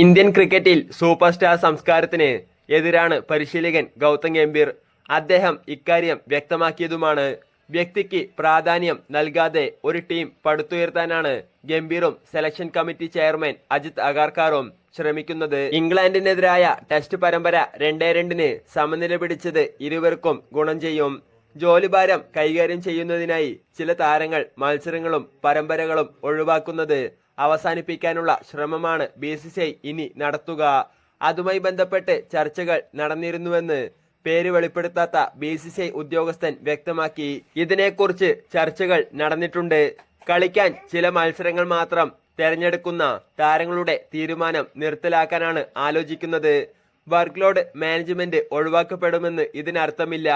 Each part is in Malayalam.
ഇന്ത്യൻ ക്രിക്കറ്റിൽ സൂപ്പർ സ്റ്റാർ സംസ്കാരത്തിന് എതിരാണ് പരിശീലകൻ ഗൗതം ഗംഭീർ. അദ്ദേഹം ഇക്കാര്യം വ്യക്തമാക്കിയതുമാണ്. വ്യക്തിക്ക് പ്രാധാന്യം നൽകാതെ ഒരു ടീം പടുത്തുയർത്താനാണ് ഗംഭീറും സെലക്ഷൻ കമ്മിറ്റി ചെയർമാൻ അജിത് അഗാർക്കാറും ശ്രമിക്കുന്നത്. ഇംഗ്ലണ്ടിനെതിരായ ടെസ്റ്റ് പരമ്പര രണ്ടേ രണ്ടിന് സമനില പിടിച്ചത് ഇരുവർക്കും ഗുണം ചെയ്യും. ജോലിഭാരം കൈകാര്യം ചെയ്യുന്നതിനായി ചില താരങ്ങൾ മത്സരങ്ങളും പരമ്പരകളും ഒഴിവാക്കുന്നത് അവസാനിപ്പിക്കാനുള്ള ശ്രമമാണ് ബി സി സി ഐ ഇനി നടത്തുക. അതുമായി ബന്ധപ്പെട്ട് ചർച്ചകൾ നടന്നിരുന്നുവെന്ന് പേര് വെളിപ്പെടുത്താത്ത ബി സി സി ഐ ഉദ്യോഗസ്ഥൻ വ്യക്തമാക്കി. ഇതിനെക്കുറിച്ച് ചർച്ചകൾ നടന്നിട്ടുണ്ട്. കളിക്കാൻ ചില മത്സരങ്ങൾ മാത്രം തെരഞ്ഞെടുക്കുന്ന താരങ്ങളുടെ തീരുമാനം നിർത്തലാക്കാനാണ് ആലോചിക്കുന്നത്. വർക്ക് ലോഡ് മാനേജ്മെന്റ് ഒഴിവാക്കപ്പെടുമെന്ന് ഇതിനർത്ഥമില്ല.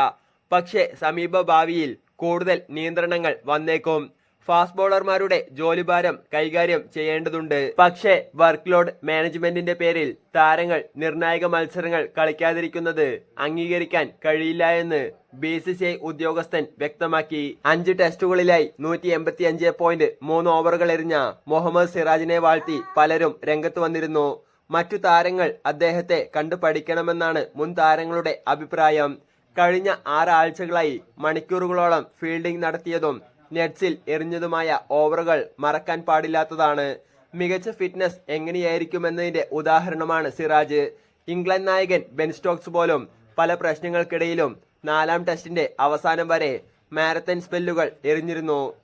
പക്ഷേ സമീപ ഭാവിയിൽ കൂടുതൽ നിയന്ത്രണങ്ങൾ വന്നേക്കും. ഫാസ്റ്റ് ബോളർമാരുടെ ജോലിഭാരം കൈകാര്യം ചെയ്യേണ്ടതുണ്ട്. പക്ഷേ വർക്ക് ലോഡ് മാനേജ്മെന്റിന്റെ പേരിൽ താരങ്ങൾ നിർണായക മത്സരങ്ങൾ കളിക്കാതിരിക്കുന്നത് അംഗീകരിക്കാൻ കഴിയില്ല എന്ന് ബി സി സി ഐ ഉദ്യോഗസ്ഥൻ വ്യക്തമാക്കി. അഞ്ച് ടെസ്റ്റുകളിലായി നൂറ്റി എൺപത്തി അഞ്ച് പോയിന്റ് മൂന്ന് ഓവറുകൾ എറിഞ്ഞ മുഹമ്മദ് സിറാജിനെ വാഴ്ത്തി പലരും രംഗത്ത് വന്നിരുന്നു. മറ്റു താരങ്ങൾ അദ്ദേഹത്തെ കണ്ടു പഠിക്കണമെന്നാണ് മുൻ താരങ്ങളുടെ അഭിപ്രായം. കഴിഞ്ഞ ആറ് ആറാഴ്ചകളായി മണിക്കൂറുകളോളം ഫീൽഡിംഗ് നടത്തിയതും നെറ്റ്സിൽ എറിഞ്ഞതുമായ ഓവറുകൾ മറക്കാൻ പാടില്ലാത്തതാണ്. മികച്ച ഫിറ്റ്നസ് എങ്ങനെയായിരിക്കുമെന്നതിന്റെ ഉദാഹരണമാണ് സിറാജ്. ഇംഗ്ലണ്ട് നായകൻ ബെൻ സ്റ്റോക്സ് പോലും പല പ്രശ്നങ്ങൾക്കിടയിലും നാലാം ടെസ്റ്റിന്റെ അവസാനം വരെ മാരത്തൺ സ്പെല്ലുകൾ എറിഞ്ഞിരുന്നു.